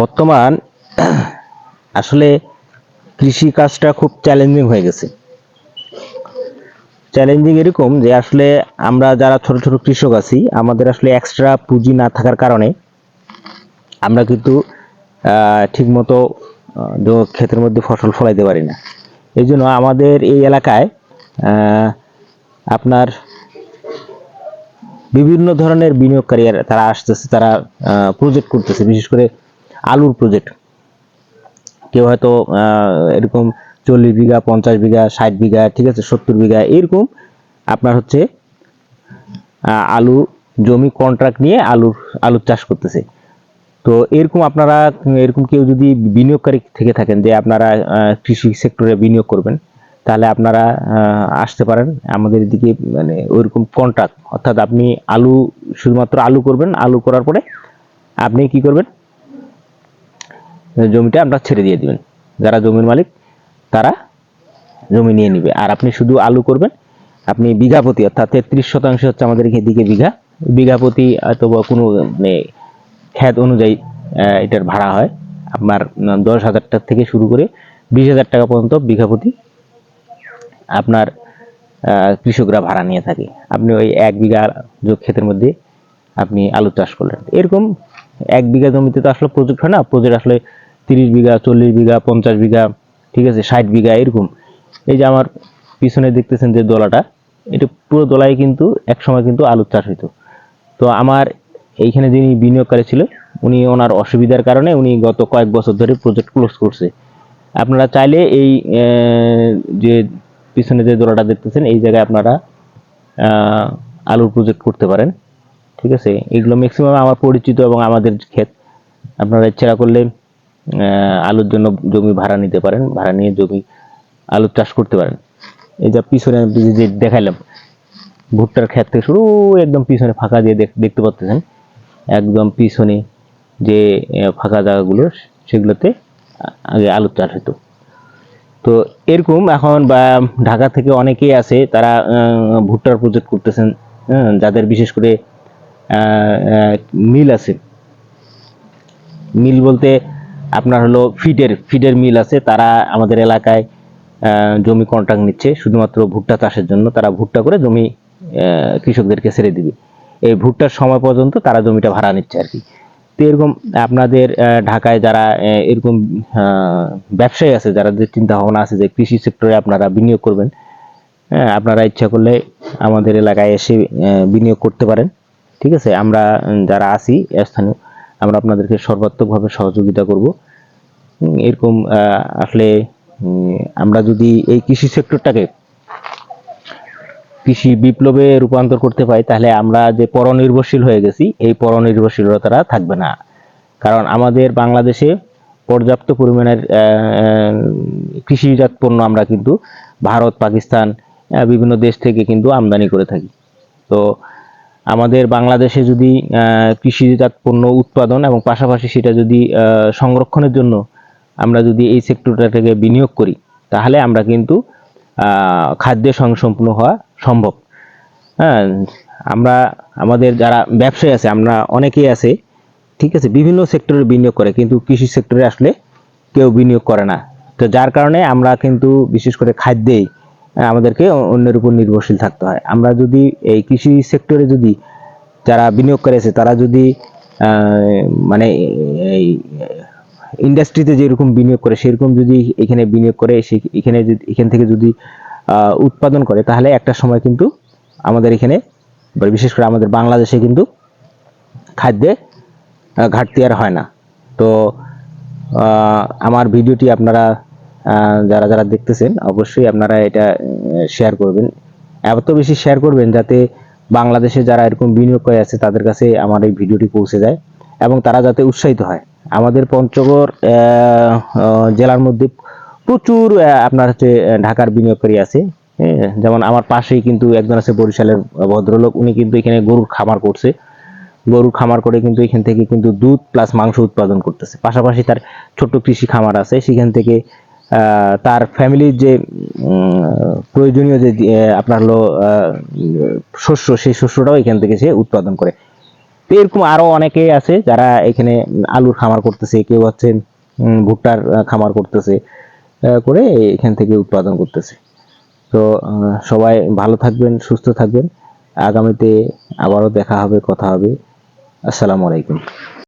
বর্তমান আসলে কৃষি কাজটা খুব চ্যালেঞ্জিং হয়ে গেছে। চ্যালেঞ্জিং এরকম যে আসলে আমরা যারা ছোট ছোট কৃষক আছি, আমাদের আসলে এক্সট্রা পুঁজি না থাকার কারণে আমরা কিন্তু ঠিকমতো ক্ষেতের মধ্যে ফসল ফলাইতে পারি না। এই জন্য আমাদের এই এলাকায় আপনার বিভিন্ন ধরনের বিনিয়োগকারী তারা আসতেছে, তারা প্রজেক্ট করতেছে। বিশেষ করে আলুর প্রজেক্ট কেউ হয়তো এরকম চল্লিশ বিঘা, পঞ্চাশ বিঘা, ষাট বিঘা, ঠিক আছে, সত্তর বিঘা, এরকম আপনার হচ্ছে আলু জমি কন্ট্রাক্ট নিয়ে আলুর আলুর চাষ করতেছে। তো এরকম আপনারা, এরকম কেউ যদি বিনিয়োগকারী থেকে থাকেন, যে আপনারা কৃষি সেক্টরে বিনিয়োগ করবেন, তাহলে আপনারা আসতে পারেন। আমাদের এদিকে মানে ওইরকম কন্ট্রাক্ট অর্থাৎ আপনি আলু, শুধুমাত্র আলু করবেন, আলু করার পরে আপনি কি করবেন? জমিটা আমরা ছেড়ে দিয়ে দিবেন। যারা জমির মালিক, তারা জমি নিয়ে নিবে। আর আপনি শুধু আলু করবেন, আপনি বিঘা প্রতি অর্থাৎ তেত্রিশ শতাংশ হচ্ছে আমাদের এদিকে বিঘা। বিঘা প্রতি হয়তো বা কোনো মানে খ্যাত অনুযায়ী এটার ভাড়া হয়। আপনার দশ হাজার টাকা থেকে শুরু করে বিশ হাজার টাকা পর্যন্ত বিঘা প্রতি আপনার কৃষকরা ভাড়া নিয়ে থাকে। আপনি ওই এক বিঘা ক্ষেতের মধ্যে আপনি আলু চাষ করলেন। এরকম এক বিঘা জমিতে তো আসলে প্রজেক্ট হয় না? প্রজেক্ট আসলে তিরিশ বিঘা, চল্লিশ বিঘা, পঞ্চাশ বিঘা, ঠিক আছে, ষাট বিঘা, এরকম। এই যে আমার পিছনে দেখতেছেন যে দোলাটা, এটা পুরো দোলায় কিন্তু এক সময় কিন্তু আলু চাষ হইতো। তো আমার এইখানে যিনি বিনিয়োগকারী ছিল, উনি ওনার অসুবিধার কারণে উনি গত কয়েক বছর ধরে প্রজেক্ট ক্লোজ করছে। আপনারা চাইলে এই যে পিছনে যে দোলাটা দেখতেছেন, এই জায়গায় আপনারা আলুর প্রজেক্ট করতে পারেন। ঠিক আছে? এগুলো ম্যাক্সিমাম আমার পরিচিত এবং আমাদের ক্ষেত। আপনারা ইচ্ছা করলে আলুর জন্য জমি ভাড়া নিতে পারেন, ভাড়া নিয়ে জমি, আলুর চাষ করতে পারেন। এই যা পিছনে যে- দেখাইলাম, ভুট্টার ক্ষেত থেকে শুরু একদম পিছনে ফাঁকা দিয়ে দেখতে পাচ্ছেন। একদম পিছনে যে ফাঁকা জায়গাগুলো, সেগুলোতে আগে আলু চাষ হতো। তো এরকম এখন বা ঢাকা থেকে অনেকেই আছে, তারা ভুট্টার প্রজেক্ট করতেছেন যাদের বিশেষ করে মিল আছে। মিল বলতে আপনার হলো ফিডের ফিডের মিল আছে। তারা আমাদের এলাকায় জমি কন্ট্রাক্ট নিচ্ছে। শুধুমাত্র ভুট্টা চাষের জন্য তারা ভুট্টা করে জমি কৃষকদেরকে ছেড়ে দিবে। এই ভুট্টার সময় পর্যন্ত তারা জমিটা ভাড়া নিচ্ছে আর কি। তো এরকম আপনাদের ঢাকায় যারা এরকম ব্যবসায়ী আছে, যারা যে চিন্তা ভাবনা আছে যে কৃষি সেক্টরে আপনারা বিনিয়োগ করবেন হ্যাঁ আপনারা ইচ্ছা করলে আমাদের এলাকায় এসে বিনিয়োগ করতে পারেন। ঠিক আছে? আমরা যারা আছি, স্থানীয়, আমরা আপনাদেরকে সর্বাত্মকভাবে সহযোগিতা করব। এরকম আসলে আমরা যদি এই কৃষি সেক্টরটাকে কৃষি বিপ্লবে রূপান্তর করতে পারি, তাহলে আমরা যে পরনির্ভরশীল হয়ে গেছি, এই পরনির্ভরশীলতাটা থাকবে না। কারণ আমাদের বাংলাদেশে পর্যাপ্ত পরিমাণের কৃষিজাত পণ্য আমরা কিন্তু ভারত, পাকিস্তান বিভিন্ন দেশ থেকে কিন্তু আমদানি করে থাকি। তো আমাদের বাংলাদেশে যদি কৃষিজাত পণ্য উৎপাদন এবং পাশাপাশি সেটা যদি সংরক্ষণের জন্য আমরা যদি এই সেক্টরটা থেকে বিনিয়োগ করি, তাহলে আমরা কিন্তু খাদ্যে স্বয়ংসম্পূর্ণ হওয়া সম্ভব। হ্যাঁ আমরা, আমাদের যারা ব্যবসায়ী আছে, আমরা অনেকেই আছে, ঠিক আছে, বিভিন্ন সেক্টরে বিনিয়োগ করে, কিন্তু কৃষি সেক্টরে আসলে কেউ বিনিয়োগ করে না। তো যার কারণে আমরা কিন্তু বিশেষ করে খাদ্যেই আমাদেরকে অন্যের উপর নির্ভরশীল থাকতে হয়। আমরা যদি এই কৃষি সেক্টরে যদি যারা বিনিয়োগ করেছে তারা যদি মানে এই ইন্ডাস্ট্রিতে যেরকম বিনিয়োগ করে, সেরকম যদি এখানে বিনিয়োগ করে, সে এখানে যদি, এখান থেকে যদি উৎপাদন করে, তাহলে একটা সময় কিন্তু আমাদের এখানে বিশেষ করে আমাদের বাংলাদেশে কিন্তু খাদ্যে ঘাটতি আর হয় না। তো আমার ভিডিওটি আপনারা যারা যারা দেখতেছেন অবশ্যই আপনারা এটা শেয়ার করবেন। এত বেশি শেয়ার করবেন যাতে বাংলাদেশে যারা এরকম বিনিয়োগ করে আছে তাদের কাছে আমার এই ভিডিওটি পৌঁছে যায় এবং তারা যাতে উৎসাহিত হয়। আমাদের পঞ্চগড় জেলার মধ্যে প্রচুর আপনার হচ্ছে ঢাকার বিনিয়োগকারী আছে। হ্যাঁ, যেমন আমার পাশেই কিন্তু একজন আছে বরিশালের ভদ্রলোক উনি কিন্তু এখানে গরুর খামার করছে। গরুর খামার করে কিন্তু এখান থেকে কিন্তু দুধ প্লাস মাংস উৎপাদন করতেছে। পাশাপাশি তার ছোট্ট কৃষি খামার আছে সেখান থেকে তার ফ্যামিলির যে প্রয়োজনীয় যে আপনার হলো শস্য, সেই শস্যটাও এখান থেকে সে উৎপাদন করে। তো এরকম আরও অনেকেই আছে যারা এখানে আলুর খামার করতেছে, কেউ হচ্ছে ভুট্টার খামার করতেছে করে এখান থেকে উৎপাদন করতেছে। তো সবাই ভালো থাকবেন, সুস্থ থাকবেন। আগামীতে আবারও দেখা হবে, কথা হবে। আসসালামু আলাইকুম।